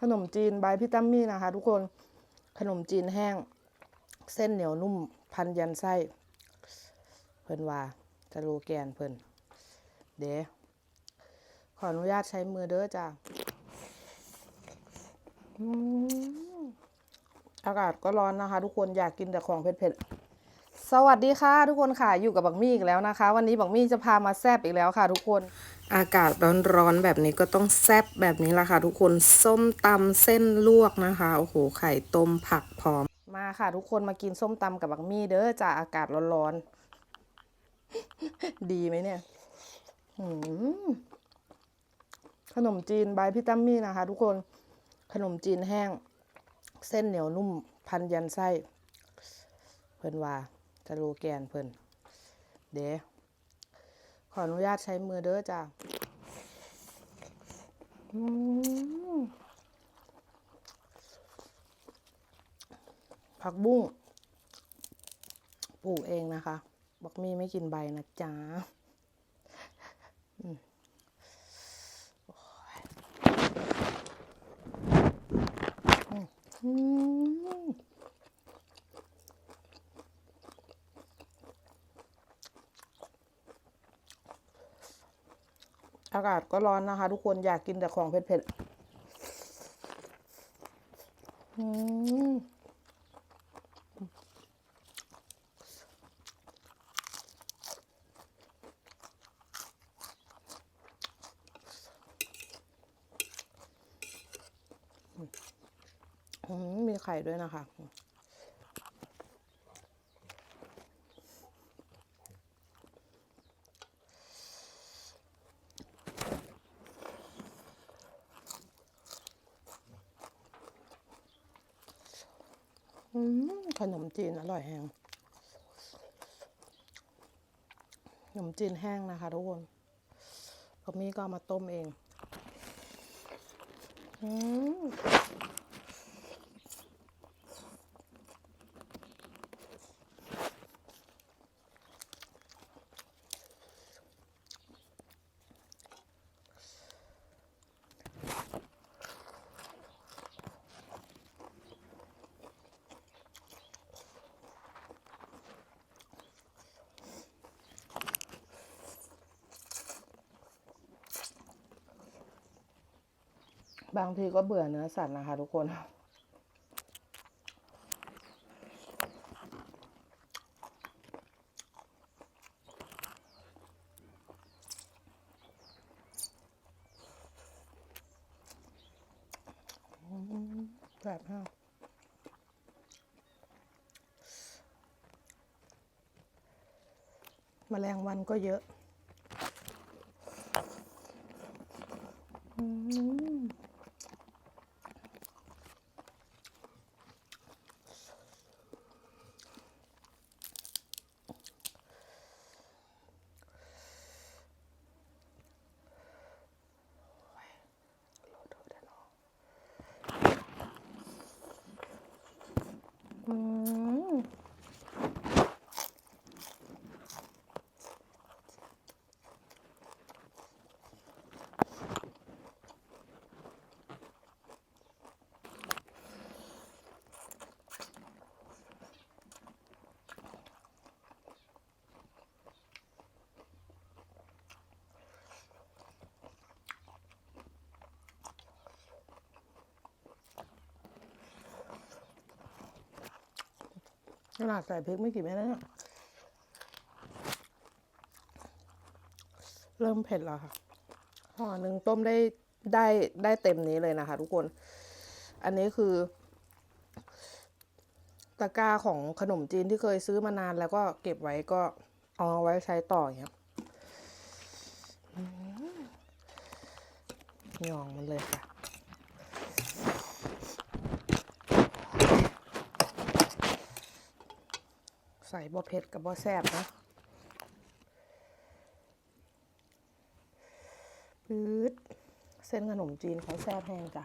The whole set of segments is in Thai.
ขนมจีนบายพี่ตั้มมี่นะคะ ทุกคน ขนมจีนแห้ง เส้นเหนียวนุ่ม พันยันไส้ เพิ่นว่าจะโลแกนเพิ่น เด๋ขออนุญาตใช้มือเด้อจ้าอืมอากาศก็ร้อนนะคะ ทุกคนอยากกินแต่ของเผ็ดๆ สวัสดีค่ะ ทุกคนค่ะอยู่กับบักมี่อีกแล้วนะคะ วันนี้บักมี่จะพามาแซบอีกแล้วค่ะ ทุกคน อากาศร้อนๆแบบนี้ก็ต้องแซบแบบนี้ละค่ะ ทุกคนส้มตำเส้นลวกนะคะ โอ้โห ไข่ต้มผักพร้อม มาค่ะ ทุกคนมากินส้มตำกับบักมี่เด้อจ้าอากาศร้อนๆ ดีไหมเนี่ยขนมจีนบายพี่ตั้มมี่นะคะ ทุกคนขนมจีนแห้ง เส้นเหนียวนุ่มพันยันไส้ เพิ่นว่าจะโลแกนเพิ่นเดี๋ยว ขออนุญาตใช้มือเด้อจ้าอืมผักบุ้งปลูกเองนะคะ บอกมีไม่กินใบนะจ๊ะอืมากาศก็ร้อนนะคะ ทุกคนอยากกินแต่ของเผ็ดๆอืมอืมมีไข่ด้วยนะคะ อืมขนม จีนอร่อยแห้งขนมจีนแห้งนะคะทุกคนพอมี่ก็มาต้มเอง อืม บางทีก็เบื่อเนื้อสัตว์นะคะทุกคน แบบห้าแมลงวันก็เยอะ อืม Mm. ขนาดใส่พริกไม่กี่เม็ดนะเนี่ยเริ่มเผ็ดแล้วค่ะห่อหนึ่งต้มได้ได้ได้เต็มนี้เลยนะคะ ทุกคน อันนี้คือ ตะกร้าของขนมจีนที่เคยซื้อมานานแล้วก็เก็บไว้ก็เอาไว้ใช้ต่ออย่างเงี้ยหย่องมันเลยค่ะ ใส่บ่เผ็ดกับบ่แซ่บนะปื๊ดเส้นขนมจีนเขาแซ่บแห้งจ้ะ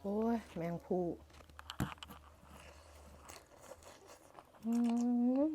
โอ้ย แมงผู้ อืม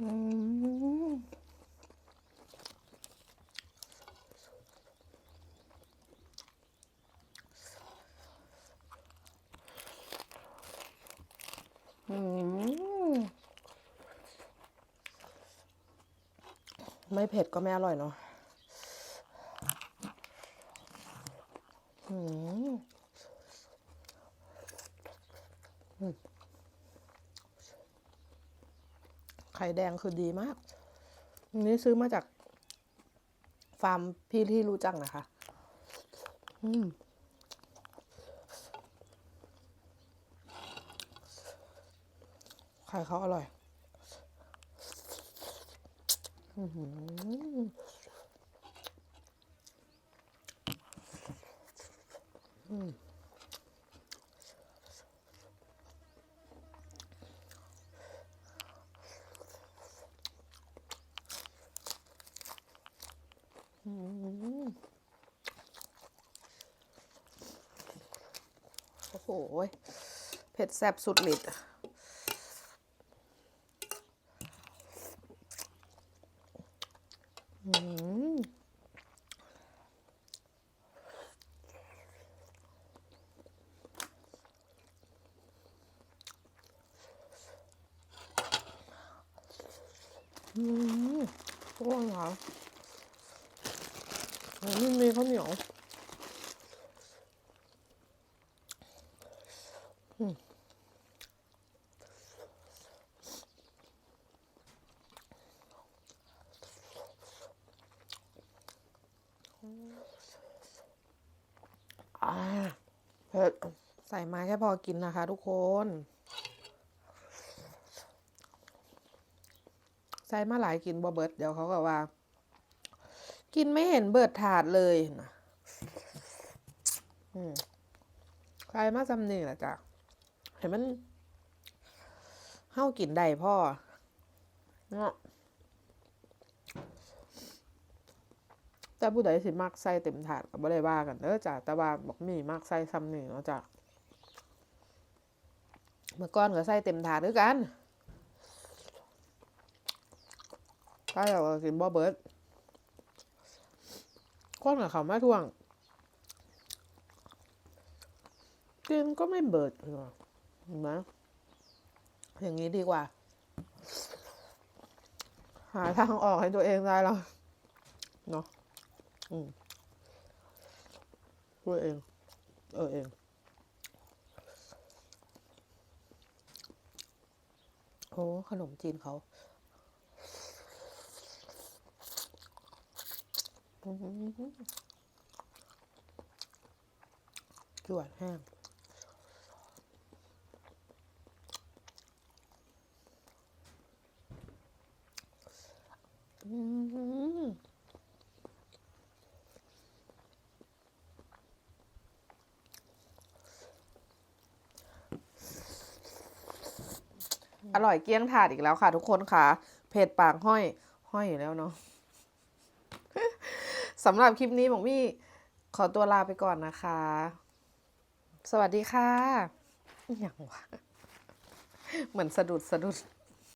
ไม่เผ็ดก็ไม่อร่อยเนาะอืมอืมไข่แดงคือดีมากอันนี้ซื้อมาจาก ฟาร์มพี่ที่รู้จักนะคะ อืมไข่เขาอร่อย อื้อหืออืมอืมโอ้โห เผ็ดแซ่บสุดฤทธิ์อืมอืมอร่อยค่ะแล้วนี่มีข้าวเหนียวอืมอ่า เผ็ดใส่มาแค่พอกินนะคะทุกคน ใส่มาหลายกินบ่เบิดเดี๋ยวเขาก็ว่า กินไม่เห็นเบิดถาดเลยนะใครมาจำนี่แหละจ้ะ เห็นมันเฮ้ากินได้พ่อเนาะแต่ผู้ใดสิมักใส่เต็มถาดก็บ่ได้ว่ากันเด้อจ้ะแต่ว่าบอกมีมักใส่ซ้ำหนี่งเนาะจ้ะเมื่อก่อนก็ใส่เต็มถาดด้วยกันถ้าเราก็กินบ่เบิดคนกับเขามาทวงกินก็ไม่เบิดเห็นไหมอย่างนี้ดีกว่า หาทางออกให้ตัวเองได้แล้วเนาะอืมตัวเอง เออเองโอ้ขนมจีนเขาจวดแห้ง อืม อร่อยเกี้ยงถาดอีกแล้วค่ะ ทุกคนค่ะ เผ็ดปากห้อย ห้อยอยู่แล้วเนาะสำหรับคลิปนี้บอกมี่ขอตัวลาไปก่อนนะคะ สวัสดีค่ะอย่างวะเหมือนสะดุดสะดุด